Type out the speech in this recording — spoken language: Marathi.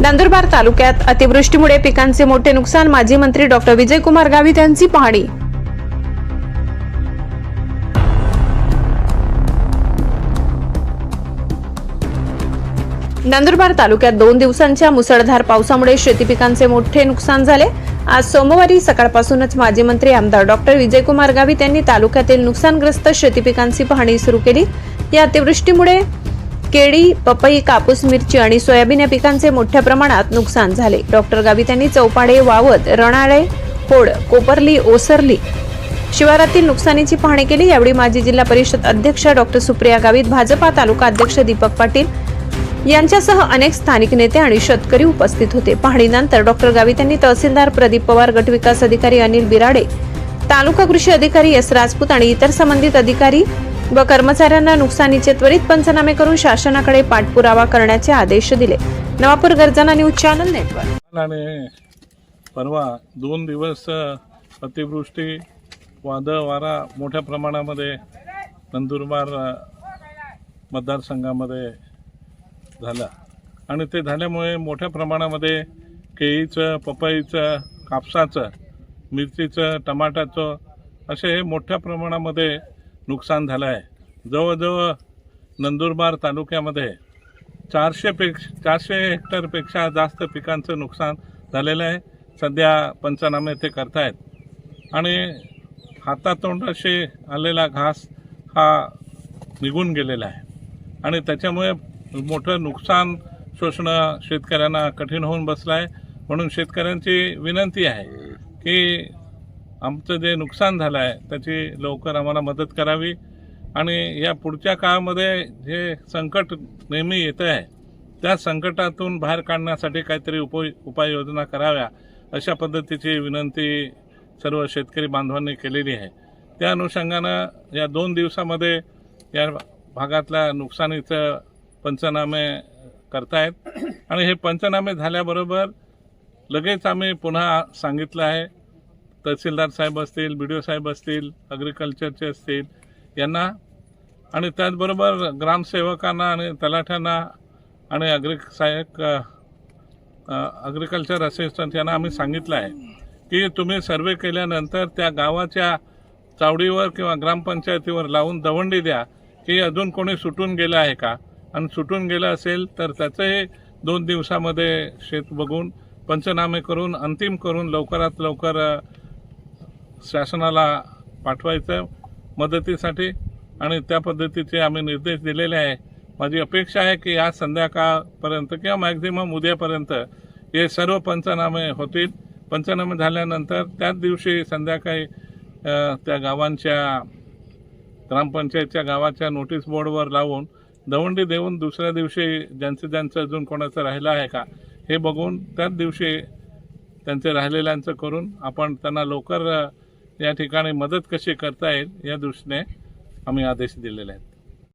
नंदुरबार तालुक्यात अतिवृष्टीमुळे पिकांचे मोठे नुकसान माजी मंत्री डॉक्टर विजयकुमार गावित यांची पाहणी. नंदुरबार तालुक्यात दोन दिवसांच्या मुसळधार पावसामुळे शेती पिकांचे मोठे नुकसान झाले. आज सोमवारी सकाळपासूनच माजी मंत्री आमदार डॉक्टर विजयकुमार गावित यांनी तालुक्यातील नुकसानग्रस्त शेती पिकांची पाहणी सुरू केली. या अतिवृष्टीमुळे केळी पपई कापूस मिरची आणि सोयाबीन या पिकांचे मोठ्या प्रमाणात नुकसान झाले. डॉक्टर गावित यांनी चौपाडे वावत रणाळे होड कोपरली ओसरली शिवारातील नुकसानीची पाहणी केली. यावेळी माजी जिल्हा परिषद अध्यक्ष डॉक्टर सुप्रिया गावित भाजपा तालुका अध्यक्ष दीपक पाटील यांच्यासह अनेक स्थानिक नेते आणि शेतकरी उपस्थित होते. पाहणीनंतर डॉक्टर गावित यांनी तहसीलदार प्रदीप पवार गटविकास अधिकारी अनिल बिराडे तालुका कृषी अधिकारी एस राजपूत आणि इतर संबंधित अधिकारी व कर्मचाऱ्यांना नुकसानीचे त्वरित पंचनामे करून शासनाकडे पाठपुरावा करण्याचे आदेश दिले. नवापूर गर्जना न्यूज चॅनल नेटवर्क. आणि परवा दोन दिवस अतिवृष्टी वादळ वारा मोठ्या प्रमाणामध्ये नंदुरबार मतदारसंघामध्ये झाला. आणि ते झाल्यामुळे मोठ्या प्रमाणामध्ये केळीचं पपईचं कापसाचं मिरचीचं टमाटाचं असे मोठ्या प्रमाणामध्ये नुकसान झालं आहे जवळजवळ नंदुरबार तालुक्यामध्ये चारशेपेक्षा चारशे हेक्टरपेक्षा जास्त पिकांचं नुकसान झालेलं आहे. सध्या पंचनामे ते करतायत. आणि हातातोंडाशी आलेला घास हा निघून गेलेला आहे. आणि त्याच्यामुळे मोठं नुकसान शोषणं शेतकऱ्यांना कठीण होऊन बसलं आहे म्हणून शेतकऱ्यांची विनंती आहे की आमचं जे नुकसान झालं आहे त्याची लवकर आम्हाला मदत करावी. आणि या पुढच्या काळामध्ये जे संकट नेहमी येतं आहे त्या संकटातून बाहेर काढण्यासाठी काहीतरी उप उपाययोजना कराव्या अशा पद्धतीची विनंती सर्व शेतकरी बांधवांनी केलेली आहे. त्या अनुषंगानं या दोन दिवसामध्ये या भागातल्या नुकसानीचं पंचनामे करतायत. आणि हे पंचनामे झाल्याबरोबर लगेच आम्ही पुन्हा सांगितलं आहे तहसीलदार साहेब असतील बी डी ओ साहेब असतील अग्रिकल्चरचे असतील यांना आणि त्याचबरोबर ग्रामसेवकांना आणि तलाठ्यांना आणि अग्रि सहाय्यक अग्रिकल्चर असिस्टंट यांना आम्ही सांगितलं आहे की तुम्ही सर्वे केल्यानंतर त्या गावाच्या चावडीवर किंवा ग्रामपंचायतीवर लावून दवंडी द्या की अजून कोणी सुटून गेलं आहे का? आणि सुटून गेलं असेल तर त्याचंही दोन दिवसामध्ये शेत बघून पंचनामे करून अंतिम करून लवकरात लवकर शासनाला पाठवायचं मदतीसाठी आणि त्या पद्धतीचे आम्ही निर्देश दिलेले आहे. माझी अपेक्षा आहे की आज संध्याकाळपर्यंत किंवा मॅक्झिमम उद्यापर्यंत हे सर्व पंचनामे होतील. पंचनामे झाल्यानंतर त्याच दिवशी संध्याकाळी त्या गावांच्या ग्रामपंचायतच्या गावाच्या नोटीस बोर्डवर लावून दवंडी देऊन दुसऱ्या दिवशी ज्यांचं ज्यांचं अजून कोणाचं राहिलं आहे का हे बघून त्याच दिवशी त्यांचे राहिलेल्यांचं करून आपण त्यांना लवकर या ठिकाणी मदत कशी करता येईल या दृष्टीने आम्ही आदेश दिलेले आहेत.